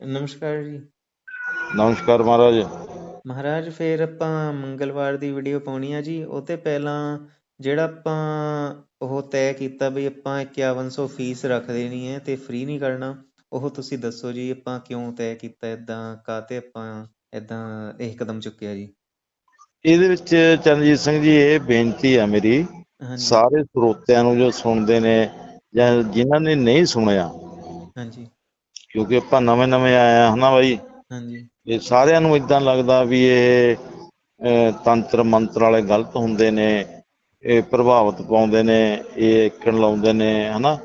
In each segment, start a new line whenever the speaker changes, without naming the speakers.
ਨਮਸਕਾਰ ਜੀ।
ਨਮਸਕਾਰ ਮਹਾਰਾਜ।
ਮਹਾਰਾਜ ਫੇਰ ਆਪਾਂ ਮੰਗਲਵਾਰ ਦੀ ਵੀਡੀਓ ਪਾਉਣੀ ਆ ਜੀ। ਉਹ ਤੇ ਪਹਿਲਾਂ ਜਿਹੜਾ ਆਪਾਂ ਉਹ ਤੈਅ ਕੀਤਾ ਵੀ ਆਪਾਂ 5100 ਫੀਸ ਰੱਖ ਦੇਣੀ ਹੈ ਤੇ ਫ੍ਰੀ ਨਹੀਂ ਕਰਨਾ ਉਹ ਤੁਸੀਂ ਦੱਸੋ ਜੀ ਆਪਾਂ ਕਿਉਂ ਤੈਅ ਕੀਤਾ ਇਦਾਂ ਕਾਤੇ ਆਪਾਂ ਇਦਾਂ ਇਹ ਕਦਮ ਚੁੱਕਿਆ ਜੀ?
ਇਹਦੇ ਵਿੱਚ ਚਰਨਜੀਤ ਸਿੰਘ ਜੀ ਇਹ ਬੇਨਤੀ ਆ ਮੇਰੀ ਸਾਰੇ ਸਰੋਤਿਆਂ ਨੂੰ ਜੋ ਸੁਣਦੇ ਨੇ ਜਾਂ ਜਿਨ੍ਹਾਂ ਨੇ ਨਹੀਂ ਸੁਣਿਆ
ਹਾਂਜੀ।
ਕਿਉਂਕਿ ਆਪਾਂ ਨਵੇਂ ਨਵੇਂ ਆਏ ਆ ਹਨਾ ਬਾਈ?
ਹਾਂਜੀ।
ਇਹ ਸਾਰਿਆਂ ਨੂੰ ਇਦਾਂ ਲੱਗਦਾ ਵੀ ਇਹ ਤੰਤਰ ਮੰਤਰ ਵਾਲੇ ਗਲਤ ਹੁੰਦੇ ਨੇ ਇਹ ਪ੍ਰਭਾਵਿਤ ਪਾਉਂਦੇ ਨੇ ਇਹ ਇੱਕਣ ਲਾਉਂਦੇ ਨੇ ਹਨਾ?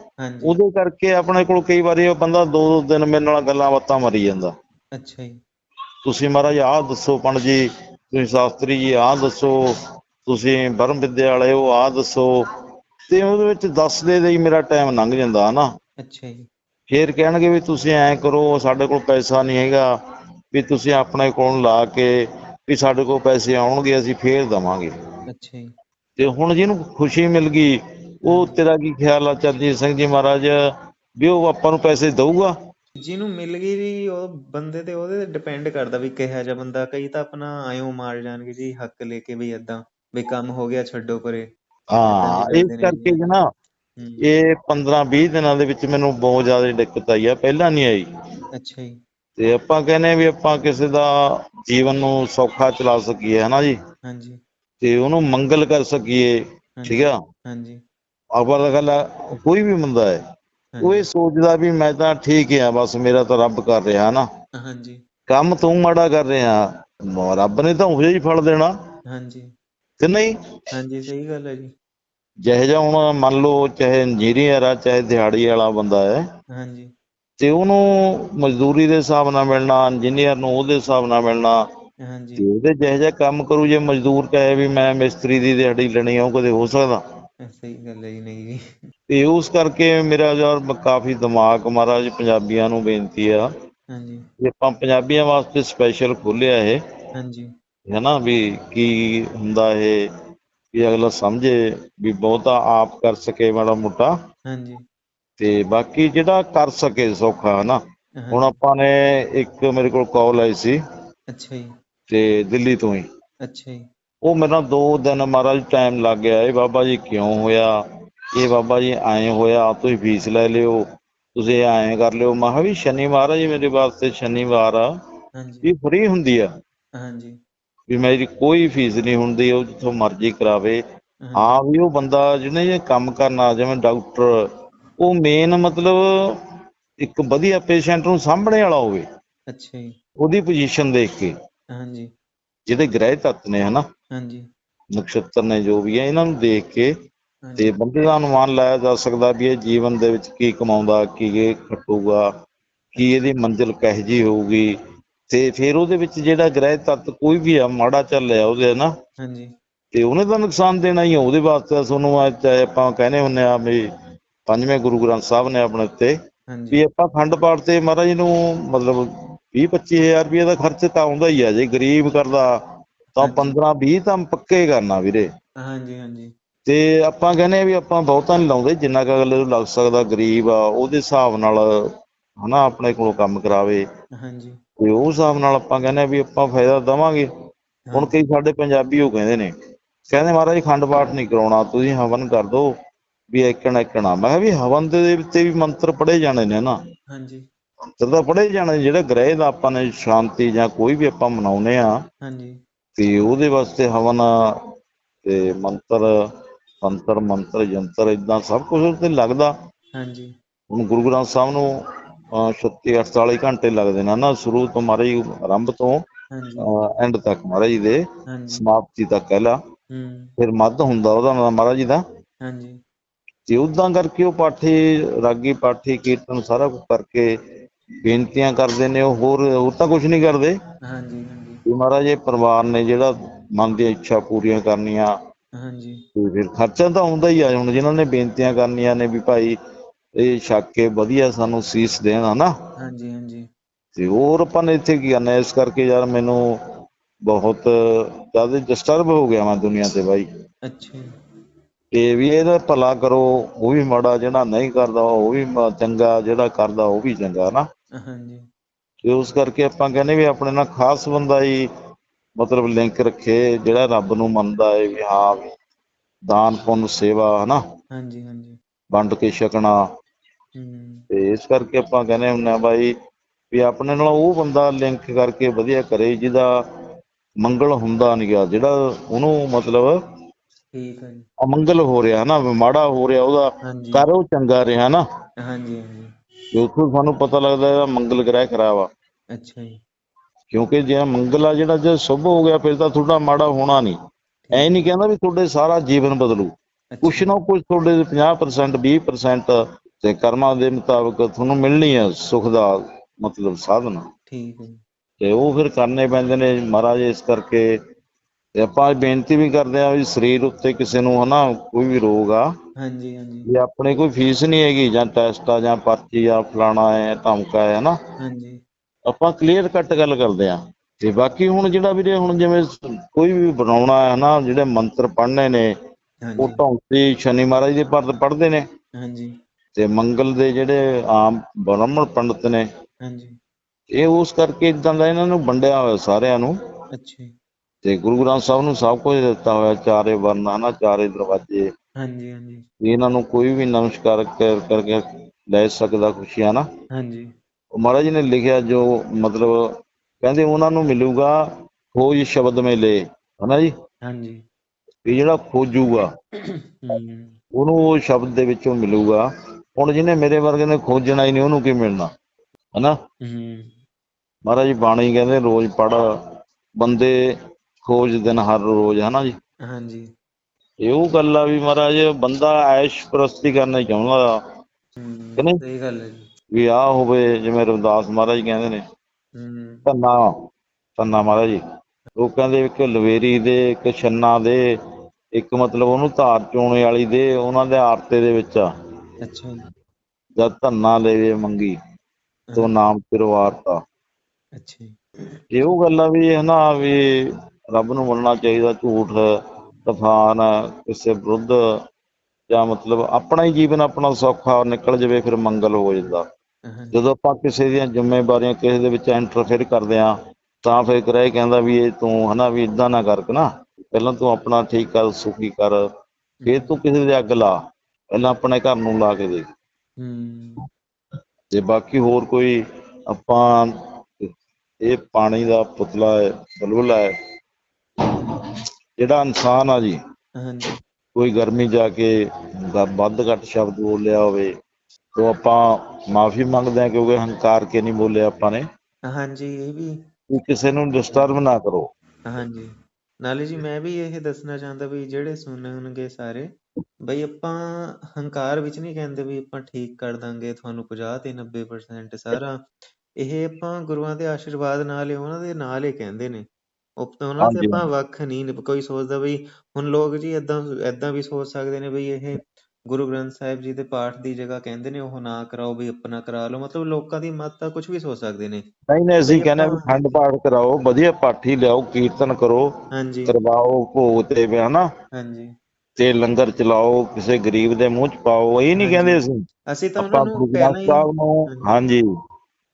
ਉਹਦੇ ਕਰਕੇ ਆਪਣੇ ਕੋਲ ਕਈ ਵਾਰੀ ਉਹ ਬੰਦਾ ਦੋ ਦੋ ਦਿਨ ਮੇਰੇ ਨਾਲ ਗੱਲਾਂ ਬਾਤਾਂ ਮਰੀ ਜਾਂਦਾ।
ਅੱਛਾ ਜੀ।
ਤੁਸੀਂ ਮਹਾਰਾਜ ਆਹ ਦੱਸੋ ਪੰਡ ਜੀ ਤੁਸੀਂ ਸ਼ਾਸਤਰੀ ਜੀ ਆਹ ਦੱਸੋ ਤੁਸੀਂ ਬਰਮ ਵਿਦਿਆ ਵਾਲੇ ਉਹ ਆਹ ਦੱਸੋ ਤੇ ਉਹਦੇ ਵਿੱਚ ਦੱਸਦੇ ਦੇ ਹੀ ਮੇਰਾ ਟਾਈਮ ਲੰਘ ਜਾਂਦਾ ਹਨਾ?
ਅੱਛਾ ਜੀ।
ਫੇਰ ਕਹਿਣਗੇ ਵੀ ਤੁਸੀਂ ਐਂ ਕਰੋ ਸਾਡੇ ਕੋਲ ਪੈਸਾ ਨਹੀਂ ਹੈਗਾ ਵੀ ਤੁਸੀਂ ਆਪਣੇ ਕੋਲ ਲਾ ਕੇ ਵੀ ਸਾਡੇ ਕੋਲ ਪੈਸੇ ਆਉਣਗੇ ਅਸੀਂ ਫੇਰ ਦਵਾਂਗੇ।
ਅੱਛਾ ਜੀ।
ਤੇ ਹੁਣ ਜਿਹਨੂੰ ਖੁਸ਼ੀ ਮਿਲ ਗਈ ਉਹ ਤੇਰਾ ਕੀ ਖਿਆਲ ਆ ਚਰਨਜੀਤ ਸਿੰਘ ਜੀ ਮਹਾਰਾਜ ਵੀ ਉਹ ਆਪਾਂ ਨੂੰ ਪੈਸੇ ਦਊਗਾ?
ਜਿਹਨੂੰ ਮਿਲ ਗਈ ਜੀ ਉਹ ਬੰਦੇ ਤੇ ਉਹਦੇ ਤੇ ਡਿਪੈਂਡ ਕਰਦਾ ਵੀ ਕਿਹੋ ਜਿਹਾ ਬੰਦਾ ਕਈ ਤਾਂ ਆਪਣਾ ਆਇਓ ਮਾਰ ਜਾਣਗੇ ਜੀ ਹੱਕ ਲੈ ਕੇ ਵੀ ਏਦਾਂ ਵੀ ਕੰਮ ਹੋ ਗਿਆ ਛੱਡੋ ਪਰੇ।
ਹਾਂ ਇਸ ਕਰਕੇ
ਨੇ
ਨਾ
ਹੂੰ
ਇਹ 15 20 ਦਿਨਾਂ ਦੇ ਵਿੱਚ ਮੈਨੂੰ ਬਹੁਤ ਜ਼ਿਆਦਾ ਦਿੱਕਤ ਆਈ ਆ ਪਹਿਲਾਂ ਨਹੀਂ ਆਈ।
ਅੱਛਾ ਜੀ।
ਤੇ ਆਪਾਂ ਕਹਿੰਦੇ ਵੀ ਆਪਾਂ ਕਿਸੇ ਦਾ ਜੀਵਨ ਨੂੰ ਸੌਖਾ ਚਲਾ ਸਕੀਏ ਹਨਾ ਜੀ?
ਹਾਂਜੀ।
ਤੇ ਉਹਨੂੰ ਮੰਗਲ ਕਰ ਸਕੀਏ ਠੀਕ ਆ?
ਹਾਂਜੀ।
ਗੱਲ ਆ, ਕੋਈ ਵੀ ਬੰਦਾ ਹੈ ਉਹ ਇਹ ਸੋਚਦਾ ਵੀ ਮੈਂ ਤਾਂ ਠੀਕ ਆ ਬਸ ਮੇਰਾ ਤਾਂ ਰੱਬ ਕਰ ਰਿਹਾ ਨਾ
ਹਾਂਜੀ।
ਕੰਮ ਤੂੰ ਮਾੜਾ ਕਰ ਰਿਹਾ ਮ- ਰੱਬ ਨੇ ਤਾਂ ਉਹੋ ਹੀ ਫਲ ਦੇਣਾ।
ਹਾਂਜੀ।
ਕਿ ਨਹੀਂ?
ਹਾਂਜੀ ਸਹੀ ਗੱਲ ਹੈ ਜੀ।
ਜਿਹੋ ਜਿਹਾ ਹੁਣ ਮੰਨ ਲਓ ਚਾਹੇ ਇੰਜੀਨੀਅਰ ਆ ਚਾਹੇ ਦਿਹਾੜੀ ਵਾਲਾ ਬੰਦਾ ਹੈ
ਹਾਂਜੀ।
ਤੇ ਉਹਨੂੰ ਮਜ਼ਦੂਰੀ ਦੇ ਹਿਸਾਬ ਨਾਲ ਮਿਲਣਾ ਇੰਜੀਨੀਅਰ ਨੂੰ ਉਹਦੇ ਹਿਸਾਬ ਨਾਲ ਮਿਲਣਾ
ਹਾਂਜੀ।
ਤੇ ਉਹਦੇ ਜਿਹੋ ਜਿਹਾ ਕੰਮ ਕਰੂ ਜੇ ਮਜ਼ਦੂਰ ਕਹੇ ਵੀ ਮੈਂ ਮਿਸਤਰੀ ਦੀ ਦਿਹਾੜੀ ਲੈਣੀ ਆ ਉਹ ਕਦੇ ਹੋ ਸਕਦਾ।
ਸਹੀ ਗੱਲ ਹੈ ਜੀ ਨਹੀਂ ਜੀ।
ਤੇ ਉਸ ਕਰਕੇ ਮੇਰਾ ਯਾਰ ਕਾਫੀ ਦਿਮਾਗ ਮਹਾਰਾਜ ਪੰਜਾਬੀਆਂ ਨੂੰ ਬੇਨਤੀ ਆ।
ਹਾਂਜੀ।
ਵੀ ਆਪਾਂ ਪੰਜਾਬੀਆਂ ਵਾਸਤੇ ਸਪੈਸ਼ਲ ਖੋਲਿਆ ਇਹ।
ਹਾਂਜੀ।
ਹੈਨਾ ਵੀ ਕੀ ਹੁੰਦਾ ਇਹ। ਵੀ ਅਗਲਾ ਸਮਝੇ ਵੀ ਬਹੁਤਾ ਆਪ ਕਰ ਸਕੇ ਮਾੜਾ ਮੋਟਾ।
ਹਾਂਜੀ।
ਤੇ ਬਾਕੀ ਜਿਹੜਾ ਕਰ ਸਕੇ ਸੌਖਾ ਹਨਾ। ਹੁਣ ਆਪਾਂ ਨੇ ਇੱਕ ਮੇਰੇ ਕੋਲ ਕਾਲ ਆਈ ਸੀ।
ਅੱਛਾ ਜੀ।
ਤੇ ਦਿੱਲੀ ਤੋਂ ਹੀ।
ਅੱਛਾ ਜੀ।
ਉਹ ਮੇਰੇ ਨਾਲ ਦੋ ਦਿਨ ਮਹਾਰਾਜ ਟਾਈਮ ਲੱਗ ਗਿਆ। ਇਹ ਬਾਬਾ ਜੀ ਕਿਉਂ ਹੋਇਆ? ਇਹ ਬਾਬਾ ਜੀ ਐਂ ਹੋਇਆ ਤੁਸੀਂ ਫੀਸ ਲੈ ਲਿਓ ਤੁਸੀਂ ਐਂ ਕਰ ਲਿਓ। ਮੈਂ ਕਿਹਾ ਵੀ ਸ਼ਨੀਵਾਰ ਆ ਜੀ ਮੇਰੇ ਵਾਸਤੇ ਸ਼ਨੀਵਾਰ ਆ।
ਹਾਂਜੀ।
ਇਹ ਫ੍ਰੀ ਹੁੰਦੀ ਆ।
ਹਾਂਜੀ।
ਵੀ ਮੇਰੀ ਕੋਈ ਫੀਸ ਨਹੀਂ ਹੁੰਦੀ ਉਹ ਜਿੱਥੋਂ ਮਰਜ਼ੀ ਕਰਾਵੇ। ਹਾਂ। ਵੀ ਉਹ ਬੰਦਾ ਜਿਹਨੇ ਇਹ ਕੰਮ ਕਰਨਾ ਜਿਵੇਂ ਡਾਕਟਰ ਉਹ ਮੇਨ ਮਤਲਬ ਇੱਕ ਵਧੀਆ ਪੇਸ਼ੈਂਟ ਨੂੰ ਸਾਂਭਣੇ ਵਾਲਾ ਹੋਵੇ।
ਅੱਛਾ ਜੀ।
ਉਹਦੀ ਪੋਜੀਸ਼ਨ ਦੇਖ ਕੇ।
ਹਾਂਜੀ।
ਜਿਹਦੇ ਗ੍ਰਹਿ ਤੱਤ ਨੇ ਹਨਾ?
ਹਾਂਜੀ।
ਨਕਸ਼ਤਰ ਨੇ ਜੋ ਵੀ ਹੈ ਇਹਨਾਂ ਨੂੰ ਦੇਖ ਕੇ ਤੇ ਬੰਦੇ ਦਾ ਅਨੁਮਾਨ ਲਾਇਆ ਜਾ ਸਕਦਾ ਵੀ ਇਹ ਜੀਵਨ ਦੇ ਵਿੱਚ ਕੀ ਕਮਾਉਂਦਾ ਕੀ ਇਹ ਖਟੂਗਾ ਕੀ ਇਹਦੀ ਮੰਜ਼ਿਲ ਕਹੇ ਜੀ ਹੋਊਗੀ। ਤੇ ਫਿਰ ਉਹਦੇ ਵਿੱਚ ਜਿਹੜਾ ਗ੍ਰਹਿ ਤੱਤ ਕੋਈ ਵੀ ਆ ਮਾੜਾ ਚੱਲਿਆ ਉਹਦੇ ਨਾ
ਹਾਂਜੀ।
ਤੇ ਉਹਨੇ ਤਾਂ ਨੁਕਸਾਨ ਦੇਣਾ ਹੀ ਆ ਉਹਦੇ ਵਾਸਤੇ ਤੁਹਾਨੂੰ ਆਪਾਂ ਕਹਿੰਦੇ ਹੁੰਨੇ ਆ ਵੀ ਪੰਜਵੇਂ ਗੁਰੂ ਗ੍ਰੰਥ ਸਾਹਿਬ ਨੇ ਆਪਣੇ ਉੱਤੇ ਵੀ ਆਪਾਂ ਖੰਡ ਪਾਠ ਤੇ ਮਹਾਰਾਜ ਨੂੰ ਮਤਲਬ 20 25000 ਰੁਪਏ ਦਾ ਖਰਚ ਤਾਂ ਆਉਂਦਾ ਹੀ ਆ ਜੇ ਗਰੀਬ ਕਰਦਾ ਤਾਂ
ਹਾਂਜੀ।
15 20 ਤਾਂ ਪੱਕੇ ਕਰਨਾ ਵੀਰੇ।
ਹਾਂਜੀ ਹਾਂਜੀ।
ਤੇ ਆਪਾਂ ਕਹਿੰਦੇ ਆ ਵੀ ਆਪਾਂ ਬਹੁਤਾ ਨਹੀਂ ਲਾਉਂਦੇ ਜਿੰਨਾ ਕੁ ਅਗਲੇ ਨੂੰ ਲੱਗ ਸਕਦਾ ਗਰੀਬ ਆ ਉਹਦੇ ਹਿਸਾਬ ਨਾਲ ਹਨਾ ਆਪਣੇ ਕੋਲੋਂ ਕੰਮ ਕਰਾਵੇ।
ਹਾਂਜੀ।
ਤੇ ਉਸ ਹਿਸਾਬ ਨਾਲ ਆਪਾਂ ਕਹਿੰਦੇ ਆ ਵੀ ਆਪਾਂ ਫਾਇਦਾ ਦਵਾਂਗੇ। ਹੁਣ ਕਈ ਸਾਡੇ ਪੰਜਾਬੀ ਉਹ ਕਹਿੰਦੇ ਨੇ ਕਹਿੰਦੇ ਮਹਾਰਾਜ ਖੰਡ ਪਾਠ ਨਹੀਂ ਕਰਾਉਣਾ ਤੁਸੀਂ ਹਵਨ ਕਰ ਦਿਓ ਵੀ ਏਕਣ ਏਕਣਾ ਮੈਂ ਕਿਹਾ ਵੀ ਹਵਨ ਦੇ ਉੱਤੇ ਵੀ ਮੰਤਰ ਪੜ੍ਹੇ ਜਾਣੇ ਨੇ ਨਾ।
ਹਾਂਜੀ।
ਮੰਤਰ ਤਾਂ ਪੜ੍ਹੇ ਜਾਣੇ ਜਿਹੜੇ ਗ੍ਰਹਿ ਦਾ ਆਪਾਂ ਨੇ ਸ਼ਾਂਤੀ ਜਾਂ ਕੋਈ ਵੀ ਆਪਾਂ ਮਨਾਉਨੇ ਆ
ਹਾਂਜੀ।
ਤੇ ਉਹਦੇ ਵਾਸਤੇ ਹਵਨ ਤੇ ਮੰਤਰ ਤੰਤਰ ਮੰਤਰ ਯੰਤਰ ਇਦਾਂ ਸਭ ਕੁਝ ਉੱਤੇ ਲੱਗਦਾ।
ਹਾਂਜੀ।
ਹੁਣ ਗੁਰੂ ਗ੍ਰੰਥ ਸਾਹਿਬ ਨੂੰ 36 48 ਘੰਟੇ ਲੱਗਦੇ ਨੇ ਨਾ ਸ਼ੁਰੂ ਤੋਂ ਮਹਾਰਾਜ ਆਰੰਭ ਤੋਂ ਐਂਡ ਤੱਕ ਮਹਾਰਾਜ ਦੇ ਸਮਾਪਤੀ ਤੱਕ ਕਹਿ ਲਾ
ਹੂੰ।
ਫਿਰ ਮੱਧ ਹੁੰਦਾ ਉਹਦਾ ਮਹਾਰਾਜ ਜੀ ਦਾ।
ਹਾਂਜੀ।
ਤੇ ਉਦਾਂ ਕਰਕੇ ਉਹ ਪਾਠੀ ਰਾਗੀ ਪਾਠੀ ਕੀਰਤਨ ਸਾਰਾ ਕੁਝ ਕਰਕੇ ਬੇਨਤੀਆਂ ਕਰਦੇ ਨੇ ਉਹ ਹੋਰ ਹੋਰ ਤਾਂ ਕੁਝ ਨਹੀਂ ਕਰਦੇ।
ਹਾਂਜੀ
ਮਹਾਰਾਜ ਇਹ ਪਰਿਵਾਰ ਨੇ ਜਿਹੜਾ ਮਨ ਦੀਆਂ ਇੱਛਾ ਪੂਰੀਆਂ ਕਰਨੀਆਂ
ਹਾਂਜੀ।
ਤੇ ਫਿਰ ਖਰਚਾ ਤਾਂ ਆਉਂਦਾ ਹੀ ਆ ਹੁਣ ਜਿਨ੍ਹਾਂ ਨੇ ਬੇਨਤੀਆਂ ਕਰਨੀਆਂ ਨੇ ਵੀ ਭਾਈ ਇਹ ਛੱਕ ਕੇ ਵਧੀਆ ਸਾਨੂੰ ਸੀਸ ਦੇਣ ਹਨਾ
ਹਾਂਜੀ ਹਾਂਜੀ।
ਤੇ ਹੋਰ ਆਪਾਂ ਨੇ ਇੱਥੇ ਕੀ ਕਰਨਾ ਇਸ ਕਰਕੇ ਯਾਰ ਮੈਨੂੰ ਬਹੁਤ ਜ਼ਿਆਦਾ ਡਿਸਟਰਬ ਹੋ ਗਿਆ ਮੈਂ ਦੁਨੀਆ ਤੇ ਬਾਈ।
ਅੱਛਾ।
ਤੇ ਵੀ ਇਹਦਾ ਭਲਾ ਕਰੋ ਉਹ ਵੀ ਮਾੜਾ ਜਿਹੜਾ ਨਹੀਂ ਕਰਦਾ ਉਹ ਵੀ ਚੰਗਾ ਜਿਹੜਾ ਕਰਦਾ ਉਹ ਵੀ ਚੰਗਾ ਨਾ।
ਹਾਂਜੀ।
ਤੇ ਉਸ ਕਰਕੇ ਆਪਾਂ ਕਹਿੰਦੇ ਵੀ ਆਪਣੇ ਨਾਲ ਖਾਸ ਬੰਦਾ ਹੀ ਮਤਲਬ ਲਿੰਕ ਰੱਖੇ ਜਿਹੜਾ ਰੱਬ ਨੂੰ ਮੰਨਦਾ ਹੈ ਵੀ ਹਾਂ ਵੀ ਦਾਨ ਪੁੰਨ ਸੇਵਾ ਹਨਾ।
ਹਾਂਜੀ ਹਾਂਜੀ।
ਵੰਡ ਕੇ ਛਕਣਾ। ਤੇ ਇਸ ਕਰਕੇ ਆਪਾਂ ਕਹਿੰਦੇ ਹੁੰਦੇ ਆ ਬਾਈ ਵੀ ਆਪਣੇ ਨਾਲ ਉਹ ਬੰਦਾ ਲਿੰਕ ਕਰਕੇ ਵਧੀਆ ਕਰੇ ਜਿਹਦਾ ਮੰਗਲ ਹੁੰਦਾ ਨਹੀਂ ਗਾ ਜਿਹੜਾ ਉਹਨੂੰ ਮਤਲਬ
ਠੀਕ ਹੈ ਜੀ।
ਅਮੰਗਲ ਹੋ ਰਿਹਾ ਨਾ ਮਾੜਾ ਹੋ ਰਿਹਾ ਉਹਦਾ ਕਰ ਉਹ ਚੰਗਾ ਰਿਹਾ ਨਾ।
ਹਾਂਜੀ ਹਾਂਜੀ।
ਉੱਥੋਂ ਸਾਨੂੰ ਪਤਾ ਲੱਗਦਾ ਇਹਦਾ ਮੰਗਲ ਗ੍ਰਹਿ ਖਰਾਬ
ਅੱਛਾ ਜੀ।
ਕਿਉਂਕਿ ਜੇ ਮੰਗਲ ਆ ਜਿਹੜਾ ਜੇ ਸ਼ੁਭ ਹੋ ਗਿਆ ਫਿਰ ਤਾਂ ਤੁਹਾਡਾ ਮਾੜਾ ਹੋਣਾ ਨਹੀਂ ਐ ਨਹੀਂ ਕਹਿੰਦਾ ਵੀ ਤੁਹਾਡੇ ਸਾਰਾ ਜੀਵਨ ਬਦਲੂ। ਕੁਛ ਨਾ ਕੁਛ ਤੁਹਾਡੇ 50% 20% ਤੇ ਕਰਮਾਂ ਦੇ ਮੁਤਾਬਕ ਤੁਹਾਨੂੰ ਮਿਲਣੀ ਹੈ ਸੁਖ ਦਾ ਮਤਲਬ ਸਾਧਨ।
ਠੀਕ ਹੈ
ਤੇ ਉਹ ਫਿਰ ਕਰਨੇ ਪੈਂਦੇ ਨੇ ਮਹਾਰਾਜ ਇਸ ਕਰਕੇ ਤੇ ਆਪਾਂ ਬੇਨਤੀ ਵੀ ਕਰਦੇ ਆ ਵੀ ਸਰੀਰ ਉੱਤੇ ਕਿਸੇ ਨੂੰ ਹਨਾ ਕੋਈ ਵੀ ਰੋਗ ਆ
ਹਾਂਜੀ ਹਾਂਜੀ।
ਵੀ ਆਪਣੇ ਕੋਈ ਫੀਸ ਨਹੀਂ ਹੈਗੀ ਜਾਂ ਟੈਸਟ ਆ ਜਾਂ ਪਰਚੀ ਆ ਫਲਾਣਾ ਹੈ ਧਮਕਾ ਹੈ ਹਨਾ।
ਹਾਂਜੀ।
ਆਪਾਂ ਕਲੀਅਰ ਕੱਟ ਗੱਲ ਕਰਦੇ ਆ। ਤੇ ਬਾਕੀ ਹੁਣ ਜਿਹੜਾ ਵੀਰੇ ਹੁਣ ਜਿਵੇਂ ਕੋਈ ਵੀ ਬਣਾਉਣਾ ਹੈ ਨਾ ਜਿਹੜੇ ਮੰਤਰ ਪੜ੍ਹਨੇ ਨੇ ਉਹ ਢੌਂਤੀ ਸ਼ਨੀ ਮਹਾਰਾਜ ਦੇ ਪਰ ਪੜ੍ਹਦੇ ਨੇ।
ਹਾਂਜੀ।
ਤੇ ਮੰਗਲ ਦੇ ਜਿਹੜੇ ਆਮ ਬ੍ਰਾਹਮਣ ਪੰਡਤ ਨੇ
ਹਾਂਜੀ।
ਇਹ ਉਸ ਕਰਕੇ ਇਦਾਂ ਦਾ ਇਹਨਾਂ ਨੂੰ ਵੰਡਿਆ ਹੋਇਆ ਸਾਰਿਆਂ ਨੂੰ।
ਅੱਛਾ
ਤੇ ਗੁਰੂ ਗ੍ਰੰਥ ਸਾਹਿਬ ਨੂੰ ਸਭ ਕੁਝ ਦਿੱਤਾ ਹੋਇਆ ਚਾਰੇ ਵਰਨ ਹਨਾ ਚਾਰੇ ਦਰਵਾਜ਼ੇ।
ਹਾਂਜੀ ਹਾਂਜੀ।
ਵੀ ਇਹਨਾਂ ਨੂੰ ਕੋਈ ਵੀ ਨਮਸਕਾਰ ਕਰ- ਕਰਕੇ ਲੈ ਸਕਦਾ ਖੁਸ਼ੀਆਂ ਨਾ
ਹਾਂਜੀ।
ਉਹ ਮਹਾਰਾਜ ਨੇ ਲਿਖਿਆ ਜੋ ਮਤਲਬ ਕਹਿੰਦੇ ਉਹਨਾਂ ਨੂੰ ਮਿਲੂਗਾ ਖੋਜ ਸ਼ਬਦ ਮੇਲੇ ਹਨਾ ਜੀ?
ਹਾਂਜੀ।
ਵੀ ਜਿਹੜਾ ਖੋਜੂਗਾ ਉਹਨੂੰ ਉਹ ਸ਼ਬਦ ਦੇ ਵਿੱਚੋਂ ਮਿਲੂਗਾ। ਹੁਣ ਜਿਹਨੇ ਮੇਰੇ ਵਰਗੇ ਨੇ ਖੋਜਣਾ ਹੀ ਨਹੀਂ ਉਹਨੂੰ ਕੀ ਮਿਲਣਾ? ਹਨਾ?
ਹੂੰ।
ਮਹਾਰਾਜ ਜੀ ਬਾਣੀ ਕਹਿੰਦੇ ਰੋਜ਼ ਪੜ ਬੰਦੇ ਖੋਜ ਦਿਨ ਹਰ ਰੋਜ਼ ਹਨਾ ਜੀ?
ਹਾਂਜੀ।
ਇਹ ਉਹ ਗੱਲ ਆ ਵੀ ਮਹਾਰਾਜ ਬੰਦਾ ਐਸ਼ ਪ੍ਰਸਤੀ ਕਰਨਾ ਚਾਹੁੰਦਾ
ਹੂੰ
ਨਹੀਂ?
ਸਹੀ ਗੱਲ ਹੈ ਜੀ।
ਵੀ ਆ ਹੋਵੇ ਜਿਵੇਂ ਰਵਿਦਾਸ ਮਹਾਰਾਜ ਕਹਿੰਦੇ ਨੇ
ਹੂੰ।
ਧੰਨਾ ਧੰਨਾ ਮਹਾਰਾਜ ਜੀ। ਉਹ ਕਹਿੰਦੇ ਇੱਕ ਲਵੇਰੀ ਦੇ ਇੱਕ ਛੰਨਾ ਦੇ ਇੱਕ ਮਤਲਬ ਉਹਨੂੰ ਧਾਰ ਚੋਣੇ ਵਾਲੀ ਦੇ ਉਹਨਾਂ ਦੇ ਆਰਤੇ ਦੇ ਵਿੱਚ ਆ।
ਅੱਛਾ ਜੀ।
ਜਦ ਧੰਨਾ ਲੈਵੇ ਮੰਗੀ ਤੋ ਨਾਮ ਤਿਰਵਾਰਤਾ
ਅੱਛਾ ਜੀ।
ਇਹ ਗੱਲਾਂ ਵੀ ਹੈ ਨਾ ਵੀ ਰੱਬ ਨੂੰ ਮੰਨਣਾ ਚਾਹੀਦਾ ਝੂਠ ਤੂਫਾਨ ਕਿਸੇ ਵਿਰੁੱਧ ਜਾਂ ਮਤਲਬ ਆਪਣਾ ਹੀ ਜੀਵਨ ਆਪਣਾ ਸੌਖਾ ਨਿਕਲ ਜਾਵੇ ਫਿਰ ਮੰਗਲ ਹੋ ਜਾਂਦਾ। ਜਦੋਂ ਆਪਾਂ ਕਿਸੇ ਦੀਆਂ ਜ਼ਿੰਮੇਵਾਰੀਆਂ ਕਿਸੇ ਦੇ ਵਿੱਚ ਇੰਟਰਫੇਅਰ ਕਰਦੇ ਆ ਤਾਂ ਫਿਰ ਗ੍ਰਹਿ ਕਹਿੰਦਾ ਵੀ ਇਹ ਤੂੰ ਹਨਾ ਵੀ ਇਦਾਂ ਨਾ ਕਰ ਨਾ ਪਹਿਲਾਂ ਤੂੰ ਆਪਣਾ ਠੀਕ ਕਰ ਸੁਖੀ ਕਰ। ਫਿਰ ਤੂੰ ਕਿਸੇ ਦੇ ਅੱਗ ਲਾ। ਪਹਿਲਾਂ ਆਪਣੇ ਘਰ ਨੂੰ ਲਾ ਕੇ ਦੇਖ
ਹੂੰ।
ਤੇ ਬਾਕੀ ਹੋਰ ਕੋਈ ਆਪਾਂ ਇਹ ਪਾਣੀ ਦਾ ਪੁਤਲਾ ਹੈ ਬਲਬਲਾ ਹੈ ਜਿਹੜਾ ਇਨਸਾਨ ਆ ਜੀ
ਹਾਂਜੀ।
ਕੋਈ ਗਰਮੀ ਜਾ ਕੇ ਵੱਧ ਘੱਟ ਸ਼ਬਦ ਬੋਲਿਆ ਹੋਵੇ ਤਾਂ ਆਪਾਂ ਮਾਫੀ ਮੰਗਦੇ ਹਾਂ ਕਿਉਂਕਿ ਹੰਕਾਰ ਕੇ ਨਹੀਂ ਬੋਲਿਆ ਆਪਾਂ ਨੇ।
ਹਾਂਜੀ ਇਹ ਵੀ
ਵੀ ਕਿਸੇ ਨੂੰ ਡਿਸਟਰਬ ਨਾ ਕਰੋ।
ਹਾਂਜੀ। ਨਾਲੇ ਜੀ ਮੈਂ ਵੀ ਇਹ ਦੱਸਣਾ ਚਾਹੁੰਦਾ ਵੀ ਜਿਹੜੇ ਸੁਣਨਗੇ ਸਾਰੇ ਬਈ ਆਪਾਂ ਹੰਕਾਰ ਵਿੱਚ ਨਹੀਂ ਕਹਿੰਦੇ ਵੀ ਆਪਾਂ ਠੀਕ ਕਰ ਦਾਂਗੇ ਤੁਹਾਨੂੰ 50 ਤੇ 90% ਸਾਰਾ। ਇਹ ਆਪਾਂ ਗੁਰੂਆਂ ਦੇ ਆਸ਼ੀਰਵਾਦ ਨਾਲ ਹੀ ਉਹਨਾਂ ਦੇ ਨਾਲ ਹੀ ਕਹਿੰਦੇ ਨੇ। ਉਹ ਤਾਂ ਉਹਨਾਂ ਤੇ
ਹਾਂਜੀ,
ਆਪਾਂ ਵੱਖ ਨਹੀਂ ਕੋਈ ਸੋਚਦਾ ਬਈ ਹੁਣ ਲੋਕ ਜੀ ਏਦਾਂ ਏਦਾਂ ਵੀ ਸੋਚ ਸਕਦੇ ਨੇ ਬਈ ਇਹ ਗੁਰੂ ਗ੍ਰੰਥ ਸਾਹਿਬ ਜੀ ਦੇ ਪਾਠ ਦੀ ਜਗ੍ਹਾ ਕਹਿੰਦੇ ਨੇ ਉਹ ਨਾ ਕਰਾਓ ਵੀ ਆਪਣਾ ਕਰਾ ਲਓ। ਮਤਲਬ ਲੋਕਾਂ ਦੀ ਮਤ ਤਾਂ ਕੁਝ ਵੀ ਸੋਚ ਸਕਦੇ ਨੇ।
ਨਹੀਂ ਨਹੀਂ ਅਸੀਂ
ਬਈ
ਕਹਿੰਦੇ ਹਾਂ ਵੀ
ਆਪਾਂ-
ਖੰਡ ਪਾਠ ਕਰਾਓ ਵਧੀਆ ਪਾਠੀ ਲਿਆਓ ਕੀਰਤਨ ਕਰੋ
ਹਾਂਜੀ।
ਕਰਵਾਓ ਭੋਗ ਤੇ ਵੀ ਹਨਾ?
ਹਾਂਜੀ।
ਤੇ ਲੰਗਰ ਚਲਾਓ ਕਿਸੇ ਗਰੀਬ ਦੇ ਮੂੰਹ ਚ ਪਾਓ ਇਹ ਨਹੀਂ। ਕਹਿੰਦੇ ਅਸੀਂ।
ਅਸੀਂ ਤਾਂ ਉਹਨਾਂ ਨੂੰ ਪਹਿਲਾਂ ਹੀ
ਹਾਂਜੀ।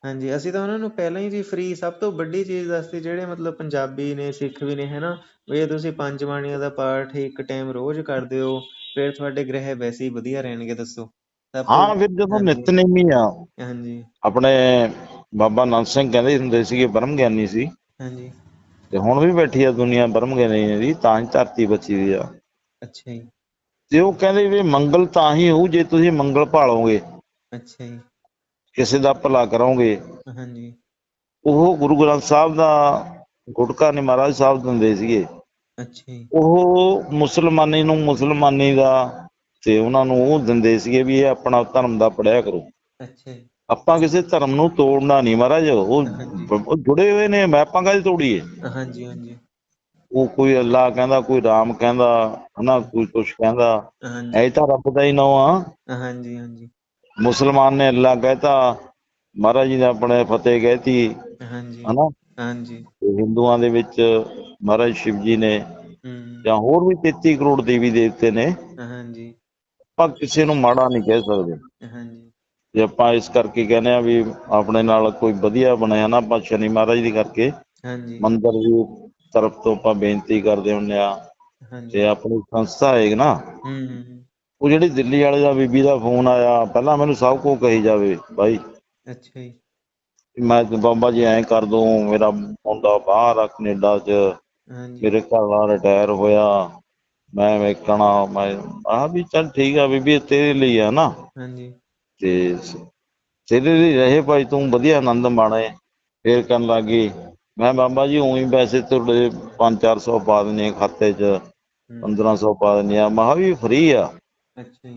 ਹਾਂਜੀ। ਅਸੀਂ ਤਾਂ ਉਹਨਾਂ ਨੂੰ ਪਹਿਲਾਂ ਹੀ ਜੀ ਫ੍ਰੀ ਸਭ ਤੋਂ ਵੱਡੀ ਚੀਜ਼ ਦੱਸਤੀ ਜਿਹੜੇ ਮਤਲਬ ਪੰਜਾਬੀ ਨੇ ਸਿੱਖ ਵੀ ਨੇ ਹੈਨਾ ਵੀ ਜੇ ਤੁਸੀਂ ਪੰਜ ਬਾਣੀਆਂ ਦਾ ਪਾਠ ਇੱਕ ਟਾਈਮ ਰੋਜ਼ ਕਰਦੇ ਹੋ ਫਿਰ ਤੁਹਾਡੇ ਗ੍ਰਹਿ ਵੈਸੇ ਹੀ ਵਧੀਆ ਰਹਿਣਗੇ ਦੱਸੋ।
ਹਾਂ ਫਿਰ ਜਦੋਂ। ਨਿਤਨੇਮੀ ਆ
ਹਾਂਜੀ।
ਆਪਣੇ ਬਾਬਾ ਨੰਦ ਸਿੰਘ ਕਹਿੰਦੇ ਹੁੰਦੇ ਸੀਗੇ ਬ੍ਰਹਮ ਗਿਆਨੀ ਸੀ।
ਹਾਂਜੀ।
ਤੇ ਹੁਣ ਵੀ ਬੈਠੀ ਆ ਦੁਨੀਆ ਬ੍ਰਹਮ ਗਿਆਨੀ ਦੀ ਤਾਂ ਹੀ ਧਰਤੀ ਬਚੀ ਹੋਈ ਆ।
ਅੱਛਾ ਜੀ।
ਤੇ ਉਹ ਕਹਿੰਦੇ ਵੀ ਮੰਗਲ ਤਾਂ ਹੀ ਹੋਊ ਜੇ ਤੁਸੀਂ ਮੰਗਲ ਭਾਲੋਗੇ।
ਅੱਛਾ ਜੀ।
ਕਿਸੇ ਦਾ ਭਲਾ ਕਰੋਗੇ।
ਹਾਂਜੀ।
ਉਹ ਗੁਰੂ ਗ੍ਰੰਥ ਸਾਹਿਬ ਦਾ ਗੁਟਕਾ ਨੇ ਮਹਾਰਾਜ ਸਾਹਿਬ ਦਿੰਦੇ ਸੀਗੇ।
ਅੱਛਾ ਜੀ।
ਉਹ ਮੁਸਲਮਾਨੀ ਨੂੰ ਮੁਸਲਮਾਨੀ ਦਾ ਤੇ ਉਹਨਾਂ ਨੂੰ ਉਹ ਦਿੰਦੇ ਸੀਗੇ ਵੀ ਇਹ ਆਪਣਾ ਧਰਮ ਦਾ ਪੜਿਆ ਕਰੋ।
ਅੱਛਾ ਜੀ।
ਆਪਾਂ ਕਿਸੇ ਧਰਮ ਨੂੰ ਤੋੜਨਾ ਨਹੀਂ ਮਹਾਰਾਜ। ਉਹ ਜੁੜੇ ਹੋਏ ਨੇ ਮੈਂ ਆਪਾਂ ਕਾਹਦੀ ਤੋੜੀਏ?
ਹਾਂਜੀ ਹਾਂਜੀ।
ਉਹ ਕੋਈ ਅੱਲਾ ਕਹਿੰਦਾ ਕੋਈ ਰਾਮ ਕਹਿੰਦਾ ਹਨਾ ਕੋਈ ਕੁਛ ਕਹਿੰਦਾ। ਐ ਤਾਂ ਰੱਬ ਦਾ ਹੀ ਨਾਮ ਆ।
ਹਾਂਜੀ ਹਾਂਜੀ।
ਮੁਸਲਮਾਨ ਨੇ ਅੱਲਾ ਕਹਿਤਾ ਮਹਾਰਾਜ ਜੀ ਨੇ ਆਪਣੇ ਫਤਿਹ ਕਹਿਤੀ
ਹਾਂਜੀ
ਹਨਾ?
ਹਾਂਜੀ।
ਤੇ ਹਿੰਦੂਆਂ ਦੇ ਵਿੱਚ ਮਹਾਰਾਜ ਸ਼ਿਵ ਜੀ ਨੇ ਜਾਂ ਹੋਰ ਵੀ 33 ਕਰੋੜ ਦੇਵੀ ਦੇਵਤੇ ਨੇ
ਹਾਂਜੀ।
ਆਪਾਂ ਕਿਸੇ ਨੂੰ ਮਾੜਾ ਨਹੀਂ ਕਹਿ ਸਕਦੇ।
ਹਾਂਜੀ।
ਜੇ ਆਪਾਂ ਇਸ ਕਰਕੇ ਕਹਿੰਦੇ ਆ ਵੀ ਆਪਣੇ ਨਾਲ ਕੋਈ ਵਧੀਆ ਬਣਿਆ ਨਾ ਆਪਾਂ ਸ਼ਨੀ ਮਹਾਰਾਜ ਦੀ ਕਰਕੇ
ਹਾਂਜੀ।
ਮੰਦਰ ਦੀ ਤਰਫ ਤੋਂ ਆਪਾਂ ਬੇਨਤੀ ਕਰਦੇ ਹੁੰਦੇ ਆ ਤੇ ਆਪਣੀ ਸੰਸਥਾ ਹੈ ਨਾ। ਉਹ ਜਿਹੜੀ ਦਿੱਲੀ ਵਾਲੇ ਦਾ ਬੀਬੀ ਦਾ ਫੋਨ ਆਇਆ ਪਹਿਲਾਂ ਮੈਨੂੰ ਸਭ ਕੁਝ ਕਹੀ ਜਾਵੇ ਬਾਈ।
ਅੱਛਾ ਜੀ।
ਮੈਂ ਬਾਬਾ ਜੀ ਐਂ ਕਰ ਦੂੰ ਮੇਰਾ ਮੁੰਡਾ ਬਾਹਰ ਆ ਕੈਨੇਡਾ 'ਚ ਮੇਰੇ ਘਰ ਵਾਲਾ ਰਿਟਾਇਰ ਹੋਇਆ ਮੈਂ ਵੇਖਣਾ ਮੈਂ ਆ ਵੀ ਚੱਲ ਠੀਕ ਆ ਬੀਬੀ ਤੇਰੇ ਲਈ ਆ ਨਾ।
ਹਾਂਜੀ।
ਤੇ ਤੇਰੇ ਲਈ ਰਹੇ ਭਾਈ ਤੂੰ ਵਧੀਆ ਆਨੰਦ ਮਾਣੇ ਫੇਰ ਕਰਨ ਲੱਗੀ ਮੈਂ ਬਾਬਾ ਜੀ ਉਹੀ ਪੈਸੇ ਤੁਹਾਡੇ 5-400 ਪਾ ਆ ਖਾਤੇ 'ਚ
ਹੂੰ,
1500 ਪਾ ਦਿੰਦੇ ਆ ਮੈਂ ਕਿਹਾ ਵੀ ਫ੍ਰੀ ਆ।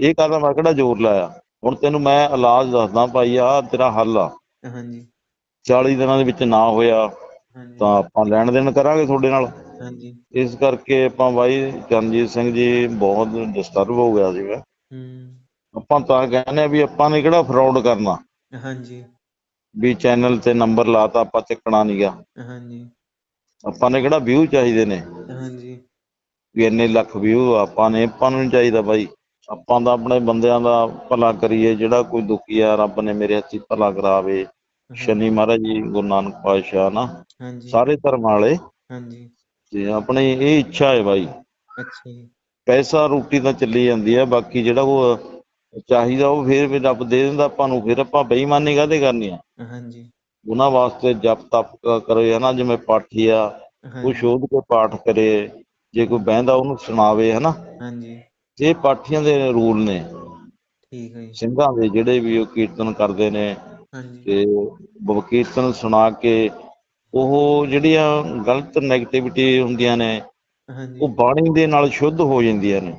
ਇਹ ਕਰਦਾ ਮੈਂ ਕਿਹੜਾ ਜ਼ੋਰ ਲਾਇਆ? ਹੁਣ ਤੈਨੂੰ ਮੈਂ ਇਲਾਜ ਦੱਸਦਾ ਭਾਈ ਆ ਤੇਰਾ ਹੱਲ ਆ।
ਹਾਂਜੀ।
40 ਦਿਨਾਂ ਦੇ ਵਿੱਚ ਨਾ ਹੋਇਆ ਤਾਂ ਆਪਾਂ ਲੈਣ ਦੇਣ ਕਰਾਂਗੇ ਤੁਹਾਡੇ ਨਾਲ।
ਹਾਂਜੀ।
ਇਸ ਕਰਕੇ ਆਪਾਂ ਬਾਈ ਚਰਨਜੀਤ ਸਿੰਘ ਜੀ ਬਹੁਤ ਡਿਸਟਰਬ ਹੋ ਗਿਆ ਸੀਗਾ।
ਹੂੰ।
ਆਪਾਂ ਤਾਂ ਕਹਿੰਦੇ ਆ ਵੀ ਆਪਾਂ ਨੇ ਕਿਹੜਾ ਫਰਾਡ ਕਰਨਾ।
ਹਾਂਜੀ।
ਵੀ ਚੈਨਲ ਤੇ ਨੰਬਰ ਲਾਤਾ ਆਪਾਂ ਚੱਕਣਾ ਨਹੀਂਗਾ
ਹਾਂਜੀ।
ਆਪਾਂ ਨੇ ਕਿਹੜਾ ਵਿਊ ਚਾਹੀਦੇ ਨੇ?
ਹਾਂਜੀ।
ਵੀ ਇੰਨੇ ਲੱਖ ਵਿਊ ਆਪਾਂ ਨੇ ਆਪਾਂ ਨੂੰ ਨੀ ਚਾਹੀਦਾ ਬਾਈ। ਆਪਾਂ ਤਾਂ ਆਪਣੇ ਬੰਦਿਆਂ ਦਾ ਭਲਾ ਕਰੀਏ ਜਿਹੜਾ ਕੋਈ ਦੁਖੀ ਆ ਰੱਬ ਨੇ ਮੇਰੇ ਹੱਥੀ ਭਲਾ ਕਰਾਵੇ। ਸ਼ਨੀ ਮਹਾਰਾਜ ਜੀ ਗੁਰੂ ਨਾਨਕ ਪਾਤਸ਼ਾਹ ਨਾ
ਹਾਂਜੀ।
ਸਾਰੇ ਧਰਮ ਵਾਲੇ।
ਹਾਂਜੀ।
ਤੇ ਆਪਣੀ ਇਹ ਇੱਛਾ ਹੈ ਬਾਈ।
ਅੱਛਾ ਜੀ।
ਪੈਸਾ ਰੋਟੀ ਤਾਂ ਚੱਲੀ ਜਾਂਦੀ ਹੈ ਬਾਕੀ ਜਿਹੜਾ ਉਹ ਚਾਹੀਦਾ ਉਹ ਫਿਰ ਵੀ ਰੱਬ ਦੇ ਦਿੰਦਾ ਆਪਾਂ ਨੂੰ ਫਿਰ ਆਪਾਂ ਬੇਈਮਾਨੀ ਕਾਹਦੇ ਕਰਨੀ ਆ?
ਹਾਂਜੀ।
ਉਹਨਾਂ ਵਾਸਤੇ ਜਪ ਤਪ ਕਰੇ ਹਨਾ ਜਿਵੇਂ ਪਾਠੀ ਆ ਉਹ ਸ਼ੋਧ ਕੇ ਪਾਠ ਕਰੇ ਜੇ ਕੋਈ ਬਹਿੰਦਾ ਉਹਨੂੰ ਸੁਣਾਵੇ ਹਨਾ
ਹਾਂਜੀ।
ਇਹ ਪਾਠੀਆਂ ਦੇ ਰੂਲ ਨੇ।
ਠੀਕ ਹੈ ਜੀ।
ਸਿੰਘਾਂ ਦੇ ਜਿਹੜੇ ਵੀ ਉਹ ਕੀਰਤਨ ਕਰਦੇ ਨੇ ਤੇ ਕੀਰਤਨ ਸੁਣਾ ਕੇ ਉਹ ਜਿਹੜੀਆਂ ਗਲਤ ਨੈਗੇਟਿਵਿਟੀ ਹੁੰਦੀਆਂ ਨੇ
ਹਾਂਜੀ।
ਉਹ ਬਾਣੀ ਦੇ ਨਾਲ ਸ਼ੁੱਧ ਹੋ ਜਾਂਦੀਆਂ ਨੇ।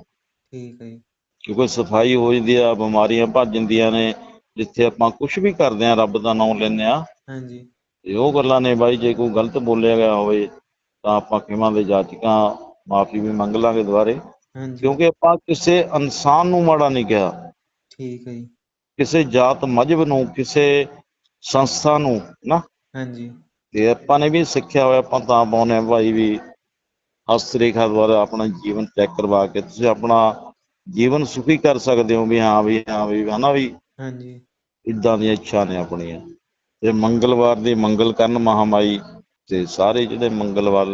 ਠੀਕ ਹੈ ਜੀ।
ਕਿਉਂਕਿ ਸਫ਼ਾਈ ਹੋ ਜਾਂਦੀ ਆ ਬਿਮਾਰੀਆਂ ਭੱਜ ਜਾਂਦੀਆਂ ਨੇ ਜਿੱਥੇ ਆਪਾਂ ਕੁਝ ਵੀ ਕਰਦੇ ਆ ਰੱਬ ਦਾ ਨਾਮ ਲੈਂਦੇ ਆ।
ਹਾਂਜੀ।
ਉਹ ਗੱਲਾਂ ਨੇ ਬਾਈ ਜੇ ਕੋਈ ਗਲਤ ਬੋਲਿਆ ਗਿਆ ਹੋਵੇ ਤਾਂ ਆਪਾਂ ਖਿਮਾ ਦੇ ਜਾਚਕਾਂ ਮਾਫੀ ਵੀ ਮੰਗ ਲਾਂਗੇ ਦੁਬਾਰੇ। ਕਿਉਂਕਿ ਆਪਾਂ ਕਿਸੇ ਇਨਸਾਨ ਨੂੰ ਮਾੜਾ ਨਹੀਂ ਕਿਹਾ।
ਠੀਕ ਹੈ ਜੀ।
ਕਿਸੇ ਜਾਤ ਮਜਹਬ ਨੂੰ ਕਿਸੇ ਸੰਸਥਾ ਨੂੰ ਨਾ।
ਹਾਂਜੀ।
ਤੇ ਆਪਾਂ ਨੇ ਵੀ ਸਿੱਖਿਆ ਹੋਇਆ ਆਪਾਂ ਤਾਂ ਪਾਉਨੇ ਆ। ਭਾਈ ਵੀ ਹਸਤ ਰੇਖਾ ਦੁਆਰਾ ਆਪਣਾ ਜੀਵਨ ਚੈੱਕ ਕਰਵਾ ਕੇ ਤੁਸੀਂ ਆਪਣਾ ਜੀਵਨ ਸੁਖੀ ਕਰ ਸਕਦੇ ਹੋ ਵੀ ਹਾਂ ਵੀ ਹਾਂ ਵੀ ਹਨਾ ਵੀ
ਹਾਂਜੀ।
ਇਦਾਂ ਦੀਆਂ ਇੱਛਾ ਨੇ ਆਪਣੀਆਂ। ਤੇ ਮੰਗਲਵਾਰ ਦੀ ਮੰਗਲ ਕਰਨ ਮਹਾਮਾਈ ਤੇ ਸਾਰੇ ਜਿਹੜੇ ਮੰਗਲਵਾਰ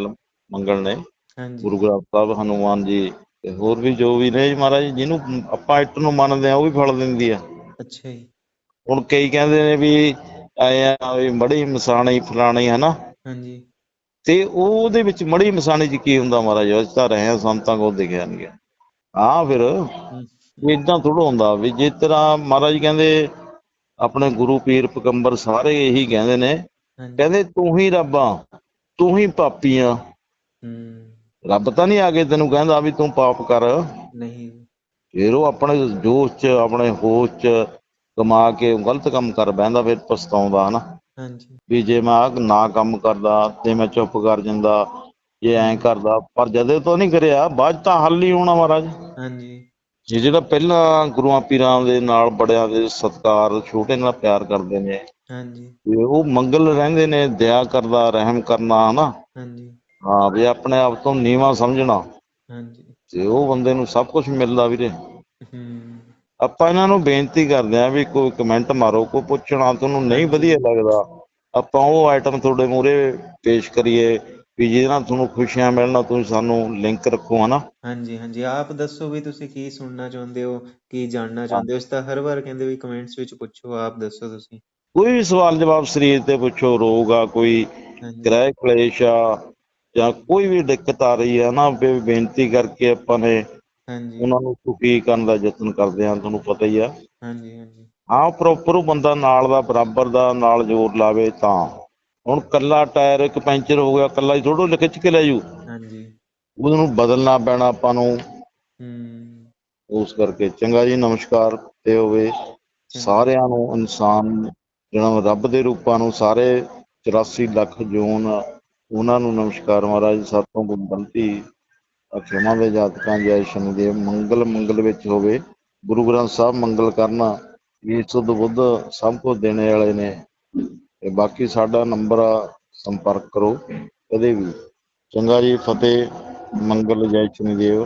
ਮੰਗਲ ਨੇ
ਹਾਂਜੀ।
ਗੁਰੂ ਗ੍ਰੰਥ ਸਾਹਿਬ ਹਨੂਮਾਨ ਜੀ ਤੇ ਹੋਰ ਵੀ ਜੋ ਵੀ ਨੇ ਮਹਾਰਾਜ ਜਿਹਨੂੰ ਆਪਾਂ ਇੱਟ ਨੂੰ ਮੰਨਦੇ ਆ ਉਹ ਵੀ ਫਲ ਦਿੰਦੀ ਆ।
ਅੱਛਾ ਜੀ।
ਹੁਣ ਕਈ ਕਹਿੰਦੇ ਨੇ ਵੀ ਐ ਆ ਵੀ ਮੜੀ ਮਸਾਣੀ ਫਲਾਣੀ ਹਨਾ?
ਹਾਂਜੀ।
ਤੇ ਉਹਦੇ ਵਿੱਚ ਮੜੀ ਮਸਾਣੀ ਚ ਕੀ ਹੁੰਦਾ ਮਹਾਰਾਜ? ਅਸੀਂ ਤਾਂ ਰਹੇ ਸੰਤਾਂ ਕੋਲ ਦਿਖਿਆ ਨਹੀਂ ਗਿਆ ਹਾਂ ਫਿਰ। ਇਦਾਂ ਥੋੜਾ ਹੁੰਦਾ ਵੀ ਜਿਸ ਤਰ੍ਹਾਂ ਮਹਾਰਾਜ ਕਹਿੰਦੇ ਆਪਣੇ ਗੁਰੂ ਪੀਰ ਪਗੰਬਰ ਸਾਰੇ ਇਹੀ ਕਹਿੰਦੇ ਨੇ ਕਹਿੰਦੇ ਤੂੰ ਹੀ ਰੱਬ ਆ ਤੂੰ ਹੀ ਪਾਪੀ ਆ।
ਹੂੰ।
ਰੱਬ ਤਾਂ ਨਹੀਂ ਆ ਕੇ ਤੈਨੂੰ ਕਹਿੰਦਾ ਵੀ ਤੂੰ ਪਾਪ ਕਰ।
ਨਹੀਂ।
ਫਿਰ ਉਹ ਆਪਣੇ ਜੋਸ਼ ਚ ਆਪਣੇ ਹੋਸ਼ ਚ ਕਮਾ ਕੇ ਗਲਤ ਕੰਮ ਕਰ ਬਹਿੰਦਾ ਫਿਰ ਪਛਤਾਉਂਦਾ ਹਨਾ।
ਹਾਂਜੀ।
ਵੀ ਜੇ ਮੈਂ ਨਾ ਕੰਮ ਕਰਦਾ ਤੇ ਮੈਂ ਚੁੱਪ ਕਰ ਜਾਂਦਾ ਜੇ ਐਂ ਕਰਦਾ ਪਰ ਜਦੇ ਤੋਂ ਨਹੀਂ ਕਰਿਆ ਬਾਅਦ ਤਾਂ ਹੱਲ ਹੀ ਹੋਣਾ ਮਹਾਰਾਜ।
ਹਾਂਜੀ।
ਜੇ ਜਿਹੜਾ ਪਹਿਲਾਂ ਗੁਰੂਆਂ ਪੀਰਾਂ ਦੇ ਨਾਲ ਬੜਿਆਂ ਦੇ ਸਤਕਾਰ ਛੋਟੇ ਨਾਲ ਪਿਆਰ ਕਰਦੇ ਨੇ
ਹਾਂਜੀ।
ਤੇ ਉਹ ਮੰਗਲ ਰਹਿੰਦੇ ਨੇ ਦਇਆ ਕਰਦਾ ਰਹਿਮ ਕਰਨਾ ਹਨਾ?
ਹਾਂਜੀ।
ਹਾਂ ਵੀ ਆਪਣੇ ਆਪ ਤੋਂ ਨੀਵਾਂ ਸਮਝਣਾ।
ਹਾਂਜੀ।
ਤੇ ਉਹ ਬੰਦੇ ਨੂੰ ਸਭ ਕੁਝ ਮਿਲਦਾ ਵੀਰੇ।
ਹੂੰ।
ਆਪਾਂ ਇਹਨਾਂ ਨੂੰ ਬੇਨਤੀ ਕਰਦੇ ਆਂ ਵੀ ਕੋਈ ਕਮੈਂਟ ਮਾਰੋ ਕੋਈ ਪੁੱਛਣਾ ਤੁਹਾਨੂੰ ਨਹੀਂ ਵਧੀਆ ਲੱਗਦਾ ਆਪਾਂ ਉਹ ਆਈਟਮ ਤੁਹਾਡੇ ਮੂਹਰੇ ਪੇਸ਼ ਕਰੀਏ। ਵੀ ਜਿਹਦੇ ਨਾਲ ਤੁਹਾਨੂੰ ਖੁਸ਼ੀਆਂ ਮਿਲਣ ਤੁਸੀਂ ਸਾਨੂੰ ਲਿੰਕ ਰੱਖੋ ਹਨਾ?
ਹਾਂਜੀ ਹਾਂਜੀ। ਆਪ ਦੱਸੋ ਵੀ ਤੁਸੀਂ ਕੀ ਸੁਣਨਾ ਚਾਹੁੰਦੇ ਹੋ ਕੀ ਜਾਣਨਾ ਚਾਹੁੰਦੇ ਹੋ? ਇਸ ਤਾਂ ਹਰ ਵਾਰ ਕਹਿੰਦੇ ਵੀ ਕਮੈਂਟਸ ਵਿੱਚ ਪੁੱਛੋ ਆਪ ਦੱਸੋ ਤੁਸੀਂ।
ਕੋਈ ਵੀ ਸਵਾਲ ਜਵਾਬ ਸਰੀਰ ਤੇ ਪੁੱਛੋ ਰੋਗ ਆ ਕੋਈ ਗ੍ਰਹਿ ਕਲੇਸ਼ ਆ ਜਾਂ ਕੋਈ ਵੀ ਦਿੱਕਤ ਆ ਰਹੀ ਹੈ ਨਾ ਵੀ ਬੇਨਤੀ ਕਰਕੇ ਆਪਾਂ ਨੇ
ਹਾਂਜੀ।
ਉਹਨਾਂ ਨੂੰ ਸੁਖੀ ਕਰਨ ਦਾ ਯਤਨ ਕਰਦੇ ਆ ਤੁਹਾਨੂੰ ਪਤਾ ਹੀ ਆ।
ਹਾਂਜੀ ਹਾਂਜੀ।
ਹਾਂ ਪ੍ਰੋਪਰ ਬੰਦਾ ਨਾਲ ਦਾ ਬਰਾਬਰ ਦਾ ਨਾਲ ਜ਼ੋਰ ਲਾਵੇ ਤਾਂ। ਹੁਣ ਕੱਲਾ ਟਾਇਰ ਇੱਕ ਪੈਂਚਰ ਹੋ ਗਿਆ ਕੱਲਾ ਹੀ ਥੋੜੋ ਖਿੱਚ ਕੇ ਲੈ ਜੂ
ਹਾਂਜੀ।
ਉਹਨੂੰ ਬਦਲਣਾ ਪੈਣਾ ਆਪਾਂ ਨੂੰ।
ਹੂੰ।
ਉਸ ਕਰਕੇ ਚੰਗਾ ਜੀ ਨਮਸਕਾਰ ਤੇ ਹੋਵੇ। ਸਾਰਿਆਂ ਨੂੰ ਇਨਸਾਨ ਜਿਹੜਾ ਰੱਬ ਦੇ ਰੂਪਾਂ ਨੂੰ ਸਾਰੇ 84 ਲੱਖ ਜੂਨ ਉਹਨਾਂ ਨੂੰ ਨਮਸਕਾਰ ਮਹਾਰਾਜ ਸਾਤੋਂ ਕੋਈ ਗਲਤੀ ਅਖਿਮਾ ਦੇ ਜਾਤਕਾਂ ਜੈ ਸ਼ਨੀਦੇਵ ਮੰਗਲ ਮੰਗਲ ਵਿੱਚ ਹੋਵੇ। ਗੁਰੂ ਗ੍ਰੰਥ ਸਾਹਿਬ ਮੰਗਲ ਕਰਨਾ ਇਹ ਸੁਧ ਬੁੱਧ ਸਭ ਕੁਝ ਦੇਣੇ ਵਾਲੇ ਨੇ। ਤੇ ਬਾਕੀ ਸਾਡਾ ਨੰਬਰ ਆ, ਸੰਪਰਕ ਕਰੋ ਕਦੇ ਵੀ। ਚੰਗਾ ਜੀ, ਫਤਿਹ, ਮੰਗਲ ਜੈ ਸ਼ਨੀਦੇਵ